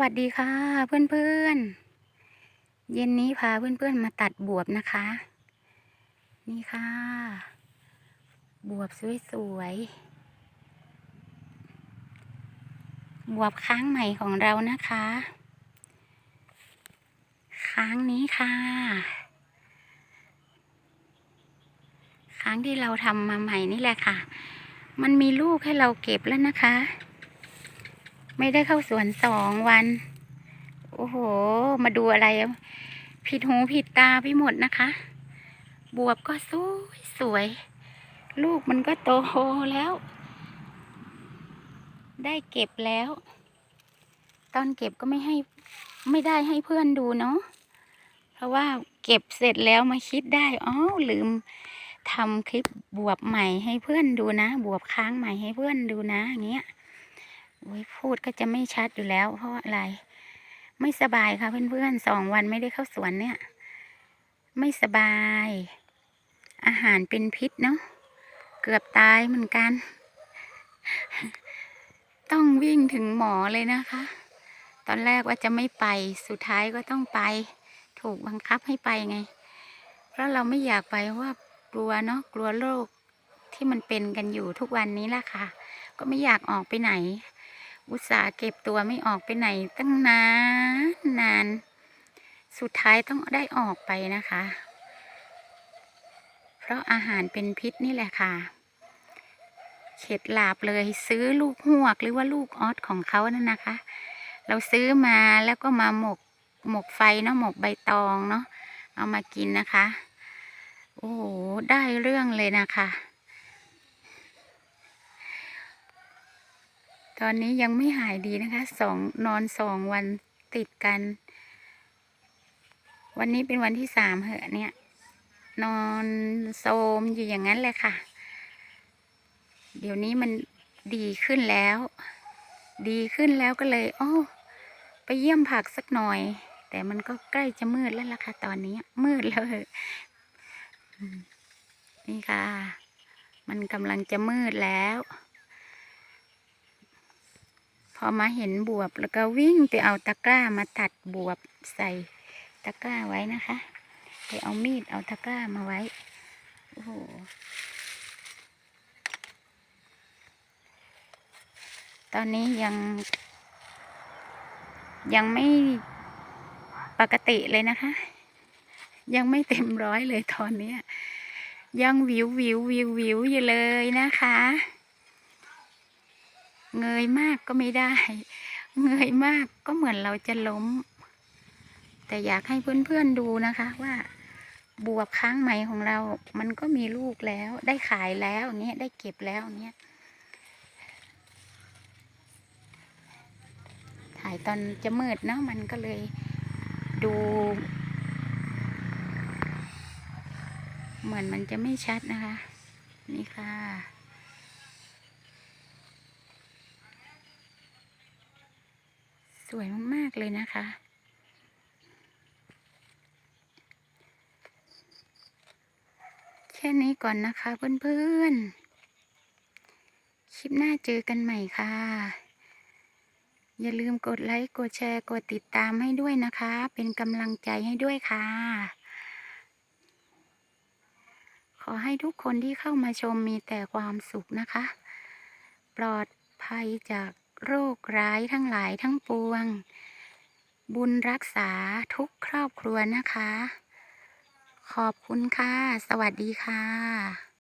วัสดีค่ะ เพื่อนๆ เย็นนี้พาเพื่อนๆมาตัดบวบนะคะ นี่ค่ะ บวบสวยๆ บวบค้างใหม่ของเรานะคะ ค้างนี้ค่ะ ค้างที่เราทำมาใหม่นี่แหละค่ะ มันมีลูกให้เราเก็บแล้วนะคะ ไม่ได้เข้าสวนสองวัน โอ้โห มาดูอะไร ผิดหูผิดตาไปหมดนะคะ บวบก็สวยสวย ลูกมันก็โตแล้ว ได้เก็บแล้ว ตอนเก็บก็ไม่ให้ไม่ได้ให้เพื่อนดูเนาะ เพราะว่าเก็บเสร็จแล้วมาคิดได้อ๋อลืมทำคลิปบวบใหม่ให้เพื่อนดูนะ บวบค้างใหม่ให้เพื่อนดูนะอย่างเงี้ยโอ้ย พูดก็จะไม่ชัดอยู่แล้ว เพราะอะไร ไม่สบายค่ะเพื่อนๆสองวันไม่ได้เข้าสวนเนี่ย ไม่สบาย อาหารเป็นพิษเนาะเกือบตายเหมือนกัน ต้องวิ่งถึงหมอเลยนะคะ ตอนแรกว่าจะไม่ไปสุดท้ายก็ต้องไป ถูกบังคับให้ไปไง เพราะเราไม่อยากไปว่ากลัวเนาะกลัวโรคที่มันเป็นกันอยู่ทุกวันนี้แหละค่ะ ก็ไม่อยากออกไปไหน อุตส่าห์เก็บตัวไม่ออกไปไหนตั้งนานนาน สุดท้ายต้องได้ออกไปนะคะ เพราะอาหารเป็นพิษนี่แหละค่ะ เข็ดหลาบเลยซื้อลูกหวกหรือว่าลูกออสของเขานั่นนะคะ เราซื้อมาแล้วก็มาหมกหมกไฟเนาะหมกใบตองเนาะเอามากินนะคะ โอ้โหได้เรื่องเลยนะคะ ตอนนี้ยังไม่หายดีนะคะสองนอนสองวันติดกัน วันนี้เป็นวันที่สามเหอะเนี่ย นอนโซมอยู่อย่างนั้นแหละค่ะ เดี๋ยวนี้มันดีขึ้นแล้ว ดีขึ้นแล้วก็เลยโอ้ไปเยี่ยมผักสักหน่อย แต่มันก็ใกล้จะมืดแล้วล่ะค่ะ ตอนนี้มืดแล้วอืมนี่ค่ะ มันกำลังจะมืดแล้ว อมาเห็นบวบแล้วก็วิ่งไปเอาตะกร้ามาตัดบวบใส่ตะกร้าไว้นะคะ ไปเอามีดเอาตะกร้ามาไว้ โอ้โหตอนนี้ยัง ยังไม่ปกติเลยนะคะ ยังไม่เต็มร้อยเลยตอนนี้ยังวิววิววิววิวอยู่เลยนะคะ เงยมากก็ไม่ได้ เงยมากก็เหมือนเราจะล้ม แต่อยากให้เพื่อนๆดูนะคะว่าบวบค้างไหมของเรา มันก็มีลูกแล้ว ได้ขายแล้วอย่างเงี้ย ได้เก็บแล้วอย่างเงี้ย ถ่ายตอนจะมืดเนาะ มันก็เลยดู เหมือนมันจะไม่ชัดนะคะ นี่ค่ะ วยมาก ๆ เลยนะคะ แค่นี้ก่อนนะคะเพื่อนๆ คลิปหน้าเจอกันใหม่ค่ะ อย่าลืมกดไลค์ กดแชร์ กดติดตามให้ด้วยนะคะ เป็นกำลังใจให้ด้วยค่ะ ขอให้ทุกคนที่เข้ามาชมมีแต่ความสุขนะคะ ปลอดภัยจาก โรคร้ายทั้งหลายทั้งปวง บุญรักษาทุกครอบครัวนะคะ ขอบคุณค่ะ สวัสดีค่ะ